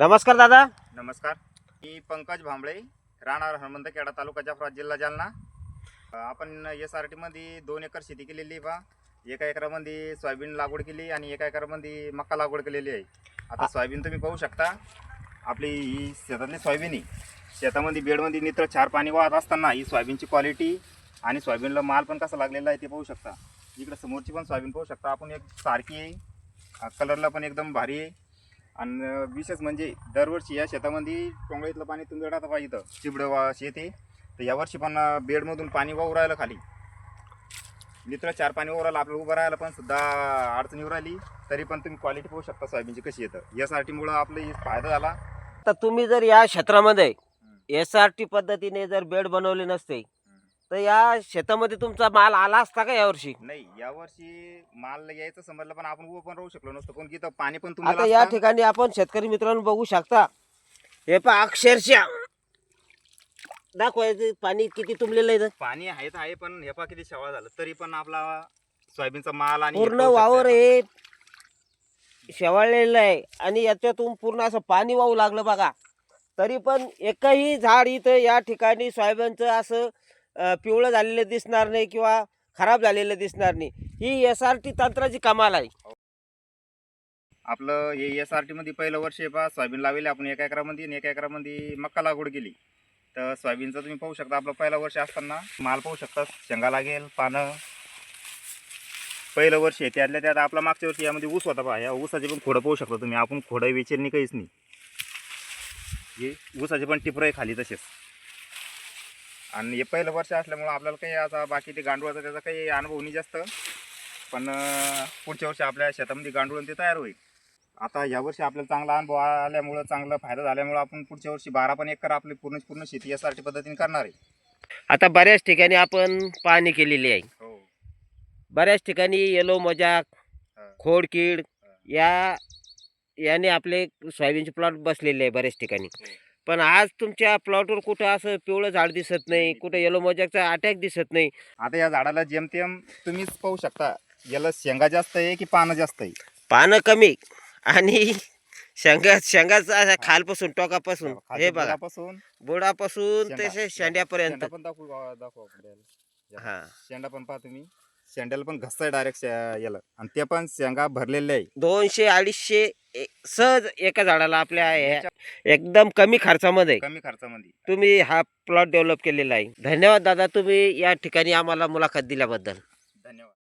नमस्कार दादा. नमस्कार. मी पंकज भांबळे राहणार हनुमंतखेडा तालुका जाफराबाद जिल्हा जालना. आपण एस आर टीमध्ये दोन एकर शेती केलेली आहे पहा एका एकरामध्ये सोयाबीन लागवड केली आणि एका एकरामध्ये मका लागवड केलेली आहे. आता सोयाबीन तुम्ही पाहू शकता. आपली ही शेतातली सोयाबीन आहे. शेतामध्ये बेडमध्ये नित्र चार पाणी वाहत असताना ही सोयाबीनची क्वालिटी आणि सोयाबीनला माल पण कसा लागलेला आहे ते पाहू शकता. इकडे समोरची पण सोयाबीन पाहू शकता. आपण एक सारखी आहे. कलरला पण एकदम भारी आहे. आणि विशेष म्हणजे दरवर्षी या शेतामध्ये टोंगळीतलं पाणी तुम्ही आता पाहिजे इथं. चिबडं वा शेत. आहे तर यावर्षी पण बेडमधून पाणी वाहू राहिलं खाली. मित्र चार पाणी वाहू राहिलं आपल्याला उभं राहायला पण सुद्धा अडचण येऊ राहिली. तरी पण तुम्ही क्वालिटी पाहू शकता सोयाबीनची कशी येतं. यासाठीमुळं आपलं हे फायदा झाला. तर तुम्ही जर या क्षेत्रामध्ये एस आर टी पद्धतीने जर बेड बनवले नसते तर या शेतामध्ये तुमचा माल आला असता का यावर्षी? नाही यावर्षी माल यायचं समजलं पण आपण उभं पण राहू शकलो नसतो. पण की पाणी पण आता या ठिकाणी आपण शेतकरी मित्रांनो बघू शकता. हे पहा अक्षरशः. दाखवायचं पाणी किती तुंबलेलं आहे इथं. पाणी आहे तर आहे पण हे पहा किती शेवाळ झालं. तरी पण आपला सोयाबीनचा माल आणि पूर्ण. वावर हे शेवाळलेलं आहे. आणि याच्यातून पूर्ण असं पाणी वाहू लागलं बघा. तरी पण एकही झाड इथं या ठिकाणी सोयाबीनचं असं पिवळं झालेलं दिसणार नाही किंवा खराब झालेलं दिसणार नाही. ही एस आर टी तंत्राची कमाल आहे. आपलं हे एस आर टीमध्ये पहिलं वर्ष आहे पहा सोयाबीन लावले आपण एका एकरामध्ये आणि एका एकरामध्ये मक्का लागवड केली. तर सोयाबीनचं तुम्ही पाहू शकता आपलं पहिलं वर्ष असताना माल पाहू शकता शेंगा लागेल पानं. पहिलं वर्ष आहे त्यातल्या त्यात आपला मागच्या वर्षी यामध्ये ऊस होता पहा या ऊसाचे पण खोडं पाहू शकता तुम्ही. आपण खोडं वेचेल नाही काहीच नाही. हे ऊसाचे पण टिपरं आहे खाली तसेच. आणि हे पहिलं वर्ष असल्यामुळं आपल्याला काही आता बाकी ते गांडूळाचा त्याचा काही अनुभव नाही जास्त. पण पुढच्या वर्षी आपल्या शेतामध्ये गांडूळ ते तयार होईल. आता यावर्षी आपल्याला चांगला अनुभव आल्यामुळं चांगला फायदा झाल्यामुळं आपण पुढच्या वर्षी बारा पण एकर आपली पूर्ण पूर्ण शेती यासारखी पद्धतीने करणार आहे. आता बऱ्याच ठिकाणी आपण पाहणी केलेली आहे. हो. बऱ्याच ठिकाणी येलो मजाक. खोडकीड या याने आपले सोयाबीनचे प्लॉट बसलेले आहे बऱ्याच ठिकाणी. हो. पण आज तुमच्या प्लॉटवर कुठं असं पिवळं झाड दिसत नाही कुठं येलो मजाकचा अटॅक दिसत नाही? आता या झाडाला जेमतेम तुम्हीच पाहू शकता. याला शेंगा जास्त आहे की पानं जास्त आहे? पानं कमी. आणि शेंगा शेंगाचा खालपासून टोकापासून. खालच्या हे बघा. बुडापासून. बुडापासून शेंडा. तसे शेंड्यापर्यंत. शेंडा पण दाखवू दाखवू. हा. शेंडा पण पहा तुम्ही. शेंड्याला पण घसताय डायरेक्ट याला. आणि ते पण शेंगा भरलेल्या आहे. दोनशे अडीचशे सहज एका झाडाला आपल्या ह्या- एकदम कमी खर्चामध्ये. कमी खर्चामध्ये. तुम्ही हा प्लॉट डेव्हलप केलेला आहे. धन्यवाद दादा तुम्ही या ठिकाणी आम्हाला मुलाखत दिल्याबद्दल. धन्यवाद.